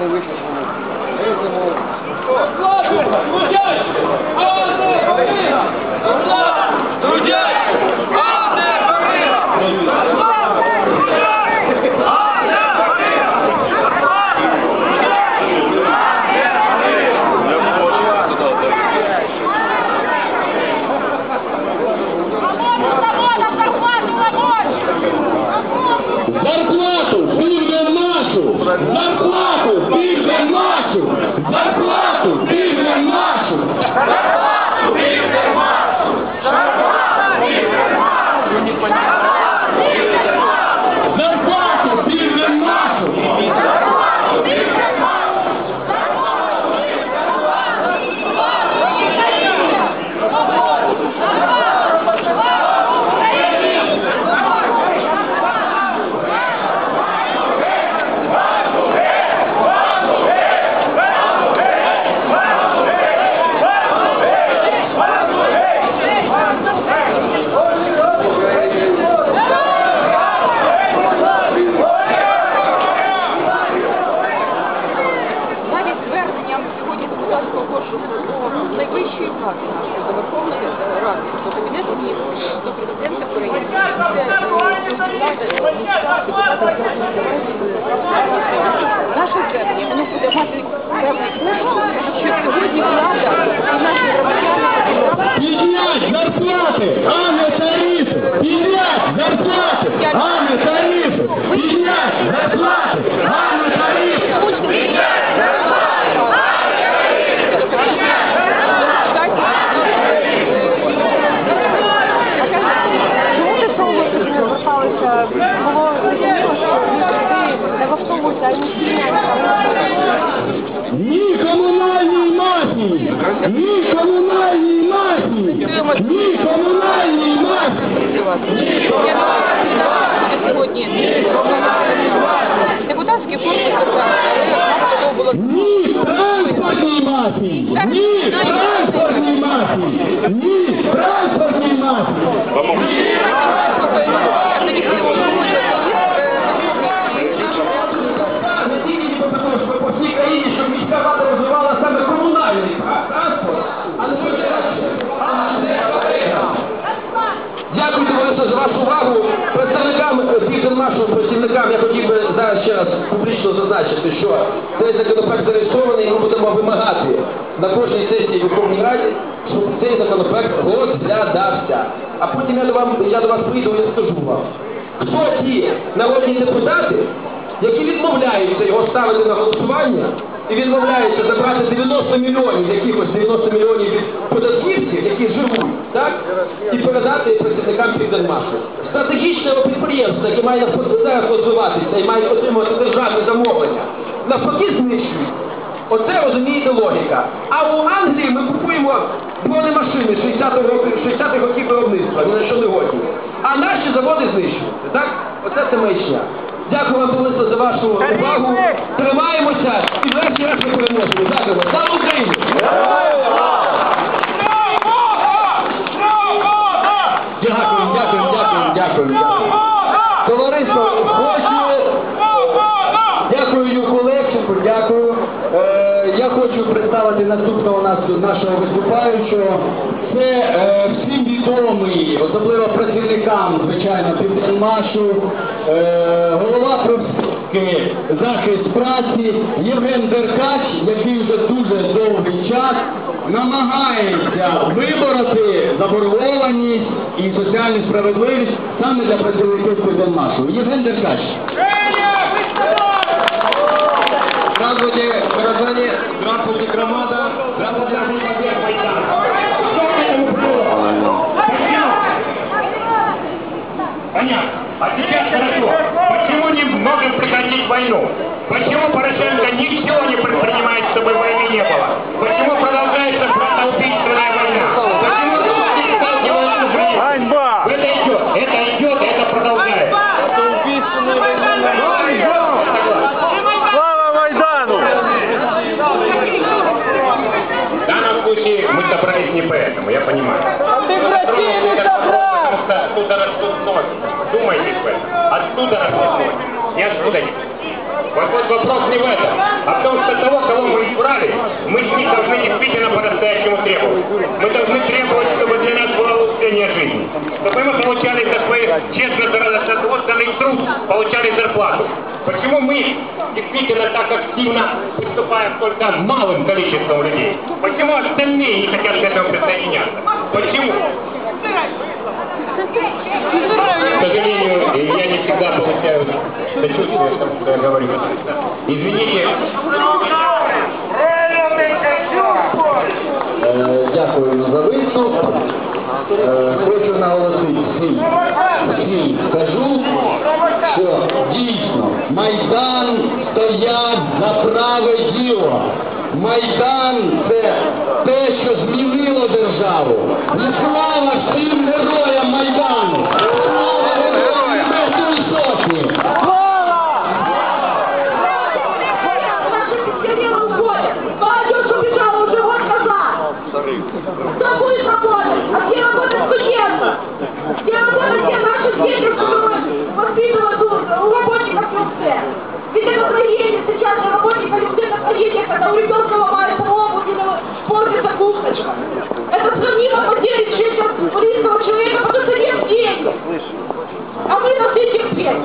movie. Мафії! Ні комунальній мафії! Ні комунальній мафії! Ще раз публічно зазначити, що цей законопроект зареєстрований, і ми будемо вимагати на кожній сесії Верховній Раді, щоб цей законопроект розглядався. А потім я до вам я до вас прийду і скажу вам, хто ті народні депутати, які відмовляються його ставити на голосування і відмовляються забрати 90 мільйонів, якихось 90 мільйонів податківців, які живуть, так? І передати працівникам Південмашу. Стратегічного підприємства, яке має зараз розвиватися і має отримувати державне замовлення, навпаки знищують. Оце розумієте логіка. А у Англії ми купуємо бронемашини 60-х років, 60 років виробництва, ні на що не годні. А наші заводи знищуються. Так? Оце це маячня. Дякую вам, товариство, за вашу увагу. Тримаємося і врешті раз ми переможемо. Дякую. Слава Україні! Дякую, дякую, дякую, дякую, дякую. Товариство, хочу... Дякую Колевченку, дякую. Е, я хочу представити наступного нас, нашого виступаючого. Це е, всім відомий, особливо працівникам, звичайно, Південмашу, е, голова профспілки захист праці Євген Деркач, який вже дуже довгий час намагається вибороти заборгованість і соціальну справедливість саме для працівників Південмашу. Євген Деркач. Почему Порошенко ничего не предпринимает, чтобы войны не было? Почему продолжается братоубийственная война? Почему жизнью? Ганьба! Это идет, это идет, это продолжается. Слава Майдану! В данном случае мы собрались не поэтому, я понимаю. Ты в России не собрал! Оттуда растут ноги. Думайте об этом. Оттуда растут ноги. Ниоткуда не. Вопрос, вопрос не в этом, а в том, что того, кого мы избрали, мы с них должны действительно по-настоящему требовать. Мы должны требовать, чтобы для нас было улучшение жизни. Чтобы мы получали за свой честно заработанный труд, получали зарплату. Почему мы действительно так активно выступаем только малым количеством людей? Почему остальные не хотят к этому присоединяться? Почему? К сожалению, я не всегда получаю сочувствие, что я говорю. Извините, Е, Дякую за виступ. Е, Хочу наголосити всім, всім скажу, що дійсно Майдан стояв за праве діло. Майдан це те, що змінило державу. когда у ребенка ломается обувь или портится курточка. Это сравнимо потерять жизнь близкого человека, потому что нет денег. А мы должны терпеть.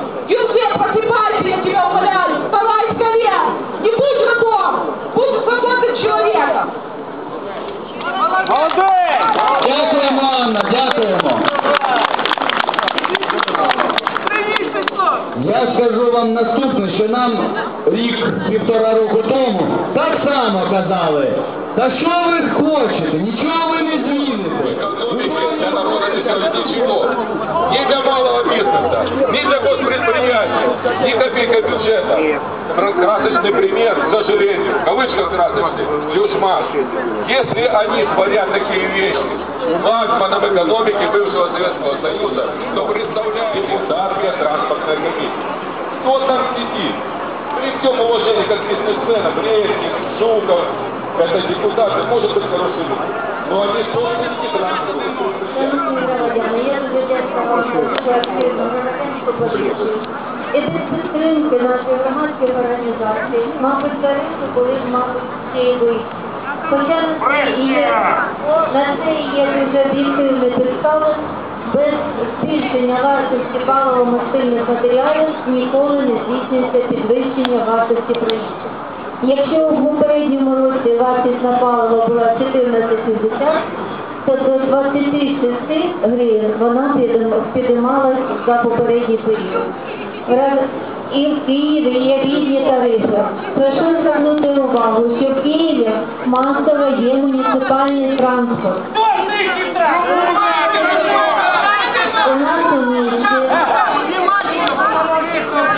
Я скажу вам наступне, що нам рік-півтора року тому так само казали. Та що ви хочете? Нічого ви не зміните. Для народа не сделать ничего. Ни для малого бизнеса, ни для госпредприятий, ни копейка бюджета. Красочный пример, к сожалению, в кавычках красочный, Люшмаш. Если они творят такие вещи флагманом экономики бывшего Советского Союза, то представляете, Дарья транспортная комиссия. Кто там сидит? При всем уважении как бизнесменам, Резник, Жуков, это депутаты, может быть, хорошие люди. Но они собственники транспортных Шановні громадяни, я дуже вдячна вам, що активно громадянську позицію. І без підтримки нашої громадських організацій, мабуть, Тарису коли б, мабуть, ще й вийшли. Хоча на це і є, на це і є дуже об'єктивний підстави, без збільшення вартості паливо-мастильних матеріалів ніколи не здійснюється підвищення вартості проїзду. Якщо в попередньому році вартість на паливо була 14,60, то до 26 гривень вона підіймалась за попередній період. І в Києві є різні тарифи. Прошу звернути увагу, що в Києві масово є муніципальний транспорт. У нас у місті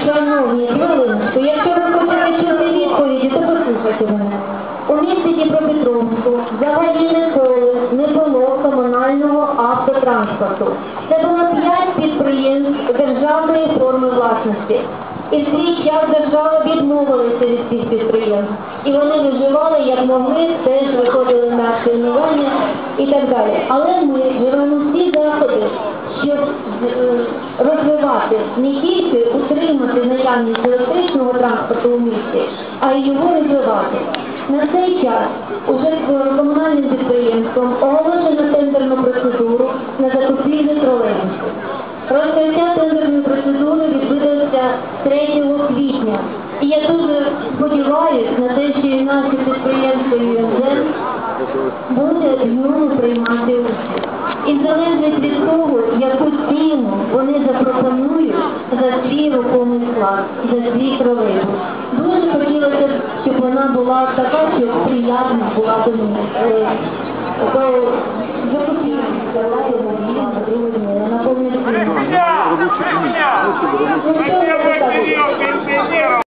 Шановні, хвилиночку, якщо ви хочете чути відповіді, то послухайте мене. У місті Дніпропетровську взагалі ніколи не було комунального автотранспорту. Це було п'ять підприємств державної форми власності. І в свій час держава відмовилася від цих підприємств. І вони виживали, як могли, теж виходили на тренування і так далі. Але ми живемо всі заходи, щоб е, розвивати не тільки утримати наявність електричного транспорту у місті, а й його розвивати. На цей час уже комунальним підприємством оголошено тендерну процедуру на закупівлю тролейбусів. Розкриття тендерної процедури відбудеться 3 квітня. І я дуже сподіваюся на те, що наші підприємства ЮНЗ буде в ньому приймати участь. І залежить від того, яку ціну вони запропонують за свій рухомий склад, за свій тролейбус. Дуже хотілося б, щоб вона була така, щоб приємна була до них. Е,